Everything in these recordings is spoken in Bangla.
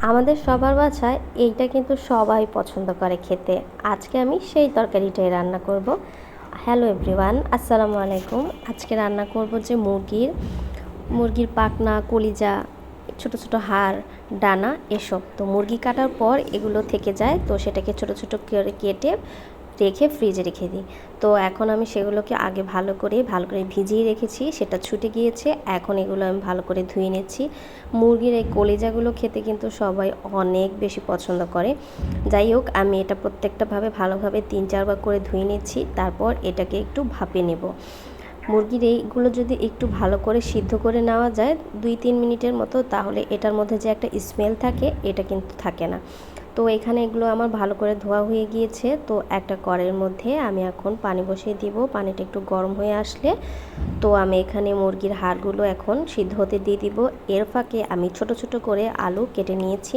আমাদের সবার বাছায় এইটা কিন্তু সবাই পছন্দ করে খেতে। আজকে আমি সেই তরকারিটাই রান্না করব। হ্যালো এভরিওয়ান আসসালামু আলাইকুম। আজকে রান্না করব যে মুরগির মুরগির পাকনা, কলিজা, ছোট ছোট হাড় ডানা এসব। তো মুরগি কাটার পর এগুলো থেকে যায়, তো সেটাকে ছোট ছোট কেটে রেখে ফ্রিজে রেখে দিই। তো এখন আমি সেগুলোকে আগে ভালো করে ভালো করে ভিজিয়ে রেখেছি। সেটা ছুটে গিয়েছে, এখন এগুলো আমি ভালো করে ধুয়ে নিচ্ছি। মুরগির এই কলিজাগুলো খেতে কিন্তু সবাই অনেক বেশি পছন্দ করে। যাই হোক, আমি এটা প্রত্যেকটাভাবে ভালোভাবে তিন চারবার করে ধুয়ে নিচ্ছি, তারপর এটাকে একটু ভাপে নেব। মুরগির এইগুলো যদি একটু ভালো করে সিদ্ধ করে নেওয়া যায়, দুই তিন মিনিটের মতো, তাহলে এটার মধ্যে যে একটা স্মেল থাকে, এটা কিন্তু থাকে না। তো এখানে এগুলো আমার ভালো করে ধোয়া হয়ে গিয়েছে। তো একটা কড়াইয়ের মধ্যে আমি এখন পানি বসিয়ে দিব। পানিটা একটু গরম হয়ে আসলে তো আমি এখানে মুরগির হাড়গুলো এখন সিদ্ধ হতে দিয়ে দিব। এর ফাঁকে আমি ছোট ছোট করে আলু কেটে নিয়েছি।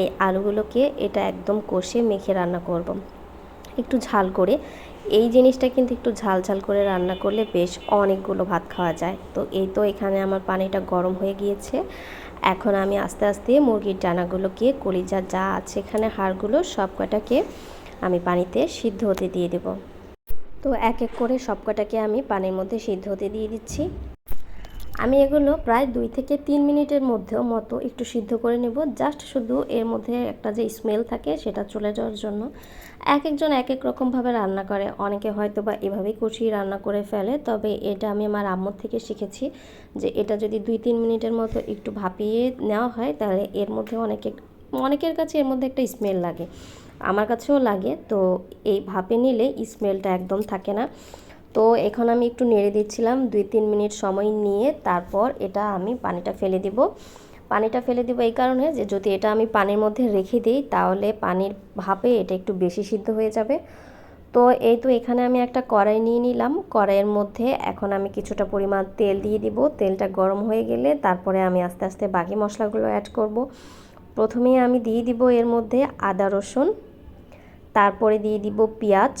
এই আলুগুলোকে এটা একদম কষে মেখে রান্না করব। একটু ঝাল করে। এই জিনিসটা কিন্তু একটু ঝাল ঝাল করে রান্না করলে বেশ অনেকগুলো ভাত খাওয়া যায়। তো এই তো এখানে আমার পানিটা গরম হয়ে গিয়েছে। এখন আমি আস্তে আস্তে মুরগির ডানাগুলোকে কলিজা যা আছে এখানে হাড়গুলো সব কটাকে আমি পানিতে সিদ্ধ হতে দিয়ে দেব। তো এক এক করে সব কটাকে আমি পানির মধ্যে সিদ্ধ হতে দিয়ে দিচ্ছি। আমি এগুলো প্রায় দুই থেকে তিন মিনিটের মধ্যেও মতো একটু সিদ্ধ করে নেব। জাস্ট শুধু এর মধ্যে একটা যে স্মেল থাকে সেটা চলে যাওয়ার জন্য। এক একজন এক এক রকমভাবে রান্না করে। অনেকে হয়তো বা এভাবেই কষিয়ে রান্না করে ফেলে, তবে এটা আমি আমার আম্মুর থেকে শিখেছি যে এটা যদি দুই তিন মিনিটের মতো একটু ভাপিয়ে নেওয়া হয়, তাহলে এর মধ্যে অনেকে, অনেকের কাছে এর মধ্যে একটা স্মেল লাগে। আমার কাছেও লাগে। তো এই ভাপে নিলে স্মেলটা একদম থাকে না। তো এখন আমি একটু নেড়ে দিচ্ছিলাম দুই তিন মিনিট সময় নিয়ে তারপর এটা আমি পানিটা ফেলে দিব। পানিটা ফেলে দিব এই কারণে যে যদি এটা আমি পানির মধ্যে রেখে দিই তাহলে পানির ভাপে এটা একটু বেশি সিদ্ধ হয়ে যাবে। তো এই তো এখানে আমি একটা কড়াই নিয়ে নিলাম। কড়াইয়ের মধ্যে এখন আমি কিছুটা পরিমাণ তেল দিয়ে দিব। তেলটা গরম হয়ে গেলে তারপরে আমি আস্তে আস্তে বাকি মশলাগুলো অ্যাড করব। প্রথমেই আমি দিয়ে দিব এর মধ্যে আদা রসুন, তারপরে দিয়ে দিব পেঁয়াজ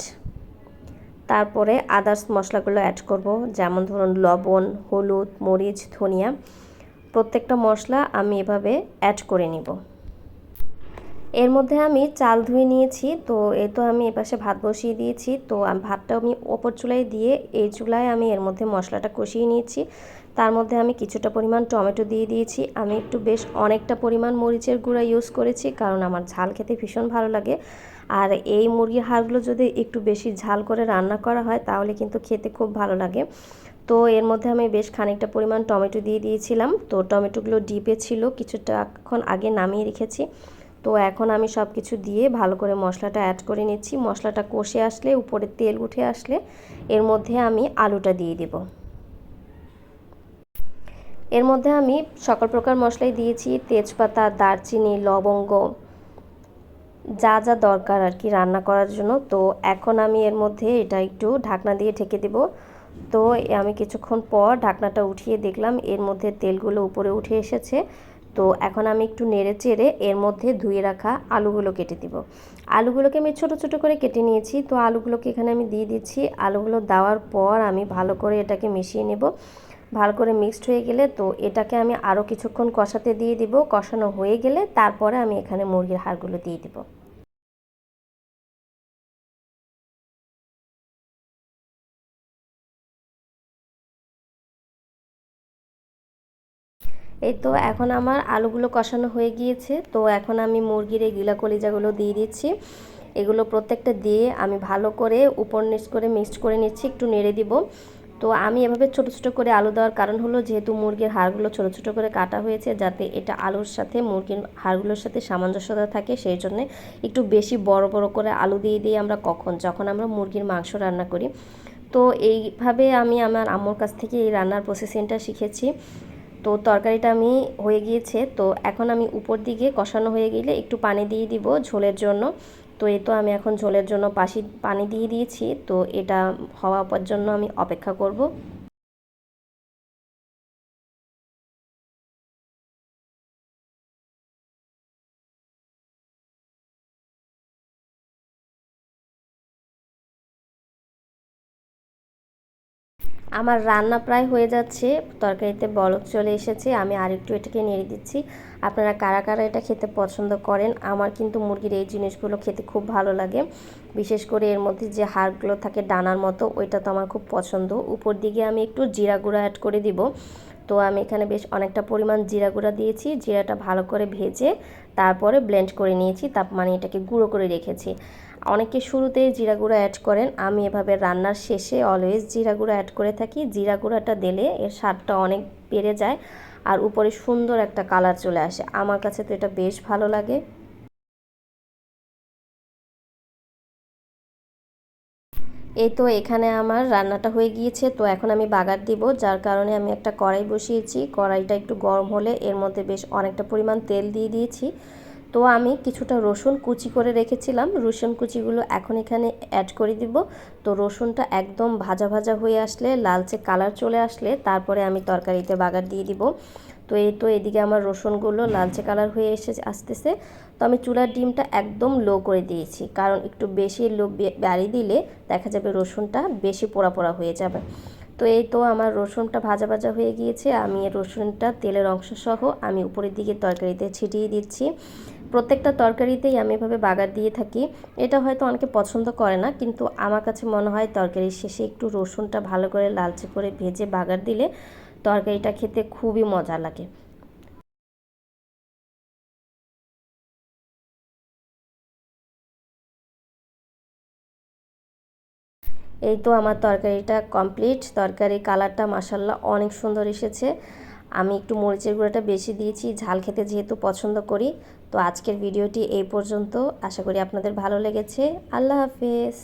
তারপরে আদার্স মশলাগুলো অ্যাড করব, যেমন ধরুন লবণ, হলুদ, মরিচ, ধনিয়া। প্রত্যেকটা মশলা আমি এভাবে অ্যাড করে নিব। এর মধ্যে আমি চাল ধুয়ে নিয়েছি, তো এ তো আমি এপাশে ভাত বসিয়ে দিয়েছি, তো ভাতটা আমি ওপর চুলায় দিয়ে এই চুলায় আমি এর মধ্যে মশলাটা কষিয়ে নিয়েছি। তার মধ্যে আমি কিছুটা পরিমাণ টমেটো দিয়ে দিয়েছি। আমি একটু বেশ অনেকটা পরিমাণ মরিচের গুঁড়া ইউজ করেছি, কারণ আমার ঝাল খেতে ভীষণ ভালো লাগে। আর এই মুরগির হাড়গুলো যদি একটু বেশি ঝাল করে রান্না করা হয়, তাহলে কিন্তু খেতে খুব ভালো লাগে। তো এর মধ্যে আমি বেশ খানিকটা পরিমাণ টমেটো দিয়ে দিয়েছিলাম। তো টমেটোগুলো ডিপে ছিল কিছুটাক্ষণ আগে নামিয়ে রেখেছি। তো এখন আমি সব কিছু দিয়ে ভালো করে মশলাটা অ্যাড করে নিচ্ছি। মশলাটা কষে আসলে, উপরে তেল উঠে আসলে, এর মধ্যে আমি আলুটা দিয়ে দেব। এর মধ্যে আমি সকল প্রকার মশলাই দিয়েছি। তেজপাতা, দারচিনি, লবঙ্গ, যা যা দরকার আর কি রান্না করার জন্য। তো এখন আমি এর মধ্যে এটা একটু ঢাকনা দিয়ে ঢেকে দেব। তো আমি কিছুক্ষণ পর ঢাকনাটা উঠিয়ে দেখলাম এর মধ্যে তেলগুলো উপরে উঠে এসেছে। তো এখন আমি একটু নেড়ে চেড়ে এর মধ্যে ধুয়ে রাখা আলুগুলো কেটে দিব। আলুগুলোকে আমি ছোট ছোট করে কেটে নিয়েছি। তো আলুগুলোকে এখানে আমি দিয়ে দিচ্ছি। আলুগুলো দেওয়ার পর আমি ভালো করে এটাকে মিশিয়ে নেব। ভালো করে মিক্সড হয়ে গেলে তো এটাকে আমি আরও কিছুক্ষণ কষাতে দিয়ে দিব। কষানো হয়ে গেলে তারপরে আমি এখানে মুরগির হাড়গুলো দিয়ে দিব। এই তো এখন আমার আলুগুলো কষানো হয়ে গিয়েছে। তো এখন আমি মুরগির এই গিলা কলিজাগুলো দিয়ে দিচ্ছি। এগুলো প্রত্যেকটা দিয়ে আমি ভালো করে উপর নিচ করে মিক্সড করে নিচ্ছি, একটু নেড়ে দিব। তো আমি এভাবে ছোট ছোট করে আলু দেওয়ার কারণ হলো যেহেতু মুরগির হাড়গুলো ছোট ছোট করে কাটা হয়েছে, যাতে এটা আলুর সাথে মুরগির হাড়গুলোর সাথে সামঞ্জস্যতা থাকে, সেই জন্য একটু বেশি বড় বড় করে আলু দিয়ে দিই আমরা কখন, যখন আমরা মুরগির মাংস রান্না করি। তো এইভাবে আমি আমার আম্মুর কাছ থেকে এই রান্নার প্রসেসিংটা শিখেছি। তো তরকারিটা আমি হয়ে গিয়েছে। তো এখন আমি উপর দিকে কষানো হয়ে গেলে একটু পানি দিয়ে দিব ঝোলের জন্য। তো এ তো আমি এখন ঝোলের জন্য পাশি পানি দিয়ে দিয়েছি। তো এটা হওয়া জন্য আমি অপেক্ষা করব। আমার রান্না প্রায় হয়ে যাচ্ছে, তরকারিতে বলক চলে এসেছে, আমি আরেকটু এটাকে নেড়ে দিচ্ছি। আপনারা কারা কারা এটা খেতে পছন্দ করেন, আমার কিন্তু মুরগির এই জিনিসগুলো খেতে খুব ভালো লাগে। বিশেষ করে এর মধ্যে যে হাড়গুলো থাকে ডানার মতো, ওইটা তো আমার খুব পছন্দ। উপর দিকে আমি একটু জিরা গুঁড়া অ্যাড করে দিব। তো আমি এখানে বেশ অনেকটা পরিমাণ জিরা গুঁড়া দিয়েছি, জিরাটা ভালো করে ভেজে তারপরে ব্লেন্ড করে নিয়েছি তাপ মানে এটাকে গুঁড়ো করে রেখেছি। অনেকে শুরুতেই জিরা গুঁড়া অ্যাড করেন, আমি এভাবে রান্নার শেষে অলওয়েজ জিরা গুঁড়া অ্যাড করে থাকি, জিরা গুঁড়াটা দিলে এর স্বাদটা অনেক বেড়ে যায় আর উপরে সুন্দর একটা কালার চলে আসে। আমার কাছে তো এটা বেশ ভালো লাগে। এই তো এখানে আমার রান্নাটা হয়ে গিয়েছে, তো এখন আমি বাগার দিব। যার কারণে আমি একটা কড়াই বসিয়েছি। কড়াইটা একটু গরম হলে এর মধ্যে বেশ অনেকটা পরিমাণ তেল দিয়ে দিয়েছি। তো আমি কিছুটা রসুন কুচি করে রেখেছিলাম। রসুন কুচিগুলো এখন এখানে অ্যাড করে দিব। তো রসুনটা একদম ভাজা ভাজা হয়ে আসলে, লালচে কালার চলে আসলে, তারপরে আমি তরকারিতে বাগার দিয়ে দিব। তো এই তো এদিকে আমার রসুনগুলো লালচে কালার হয়ে এসে আসতেছে। তো আমি চুলার ডিমটা একদম লো করে দিয়েছি। কারণ একটু বেশি লো বাড়ি দিলে দেখা যাবে রসুনটা বেশি পোড়া পোড়া হয়ে যাবে। তো এই তো আমার রসুনটা ভাজা ভাজা হয়ে গিয়েছে। আমি রসুনটা তেলের অংশ সহ আমি উপরের দিকে তরকারিতে ছিটিয়ে দিচ্ছি। প্রত্যেকটা তরকারিতেই আমি এভাবে বাগার দিয়ে থাকি। এটা হয়তো অনেকে পছন্দ করে না, কিন্তু আমার কাছে মনে হয় তরকারির শেষে একটু রসুনটা ভালো করে লালচে করে ভেজে বাগার দিলে তরকারিটা খেতে খুবই মজা লাগে। এই তো আমার তরকারিটা কমপ্লিট তরকারি কালারটা মাসাল্লাহ অনেক সুন্দর এসেছে। আমি একটু মরিচের গুঁড়োটা বেশি দিয়েছি, ঝাল খেতে যেহেতু পছন্দ করি। তো আজকের ভিডিওটি এই পর্যন্ত। আশা করি আপনাদের ভালো লেগেছে। আল্লাহ হাফেজ।